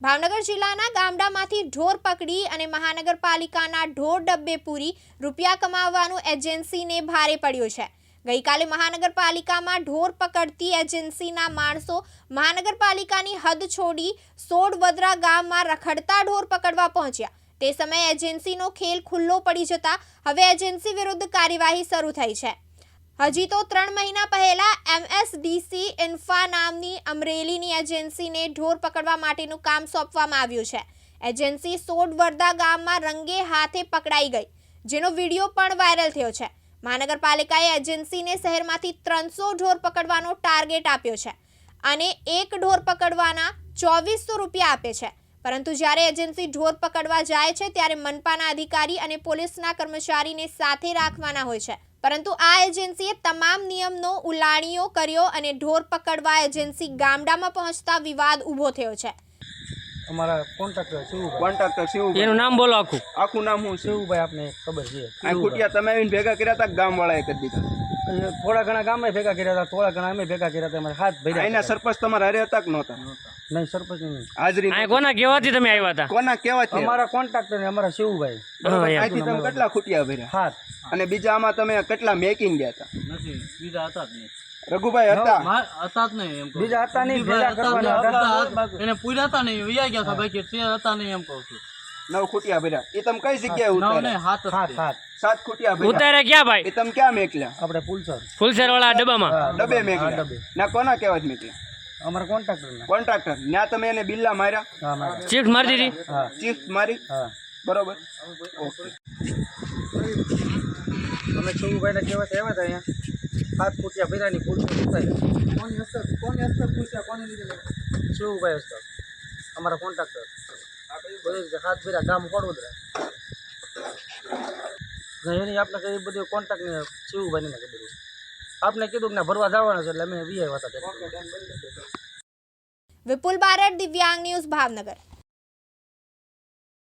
ભાવનગર જિલ્લાના ગામડામાંથી ઢોર પકડી અને મહાનગરપાલિકાના ઢોર ડબ્બે પૂરી રૂપિયા કમાવવાનું એજન્સીને ભારે પડ્યું છે. ગઈકાલે મહાનગરપાલિકામાં ઢોર પકડતી એજન્સીના માણસો મહાનગરપાલિકાની હદ છોડી સોડવદરા ગામમાં રખડતા ઢોર પકડવા પહોંચ્યા. તે સમયે એજન્સીનો ખેલ ખુલ્લો પડી જતા હવે એજન્સી વિરુદ્ધ કાર્યવાહી શરૂ થઈ છે. હજી તો ત્રણ મહિના પહેલા એમએસડીસી ઇન્ફા નામની અમરેલીની એજન્સીને ઢોર પકડવા માટેનું કામ સોંપવામાં આવ્યું છે. એજન્સી સોડવર્ધા ગામમાં રંગે હાથે પકડાઈ ગઈ, જેનો વીડિયો પણ વાયરલ થયો છે. મહાનગરપાલિકાએ એજન્સીને શહેરમાંથી ત્રણસો ઢોર પકડવાનો ટાર્ગેટ આપ્યો છે અને એક ઢોર પકડવાના ચોવીસો રૂપિયા આપે છે. પરંતુ જ્યારે એજન્સી ઢોર પકડવા જાય છે, ત્યારે મનપાના અધિકારી અને પોલીસના કર્મચારીને સાથે રાખવાના હોય છે. પરંતુ આ એજન્સીએ તમામ નિયમનો ઉલાણીઓ કર્યો અને ઢોર પકડવા એજન્સી ગામડામાં પહોંચતા વિવાદ ઊભો થયો છે. અમારા કોન્ટ્રાક્ટર શિવભાઈ. કોન્ટ્રાક્ટર શિવભાઈ. એનું નામ બોલો આખું. આખું નામ શું છે? શિવભાઈ આપને ખબર છે. આ કુટિયા તમે આવીને ભેગા કર્યા હતા ગામ વાળાએ કરી દીધા? અને થોડા ઘણા ગામે ભેગા કર્યા હતા થોડા ઘણા અમે ભેગા કર્યા હતા અમારે હાથ ભર્યા એના સરપંચ તમારા હારે હતા કે નહોતા. નહીં સરપંચ નહીં. હાજરી આ કોના કહેવાથી તમે આવ્યા હતા? કોના કહેવાથી? અમારા કોન્ટ્રાક્ટર ને અમારા શિવભાઈ. અહીંથી તમે કેટલા ખૂટ્યા ભર્યા? હાથ અને બીજા આમાં તમે કેટલા મેકિંગ ગયા હતા? નથી બીજા હતા જ નહીં. રઘુભાઈ હતા? હતા જ નહીં એમ બીજા હતા નહીં, ભેગા હતા જ નહીં. કરવાના હતા હતા. જ. એને પૂર્યા હતા નહીં વૈયા ગયા હતા બાકી તે હતા નહીં એમ કહું છું. નવ ખુટિયા ભર્યા. એ તમે કઈ જગ્યાએ ઉતાર્યા? સાત ખુટિયા ભર્યા. ઉતારે ક્યાં ભાઈ? એ તમે ક્યાં મેકલ્યા? આપણે પુલસર. ફૂલસર વાળા ડબ્બામાં? ડબે મેકલ્યા. ના કોના કહેવા જ મેકલ્યા? અમારા કોન્ટ્રાક્ટર કોન્ટ્રાક્ટર. ત્યાં તમે એને બિલ્લા માર્યા? હા શિફ્ટ મારી દીધી? હા. ચીફ મારી? હા. બરોબર. ઓકે અમે શિવભાઈ ને કહેવા આવ્યા હતા અહીંયા. હાથ ફૂટિયા ભર્યા ની પુલસર કોની હસ્તક? કોની હસ્તક પૂછ્યા? કોની લીધે શિવભાઈ હસ્તક. અમારા કોન્ટ્રાક્ટર. હાથ ભર્યા ગામ વડોદરા ને એની આપણે કઈ બધું કોન્ટેક્ટ ને શિવભાઈ ને બધું આપને કીધું કે ભરવા જવાના છે એટલે અમે વી વાત કરી વિપુલ બારડ, દિવ્યાંગ ન્યૂઝ ભાવનગર.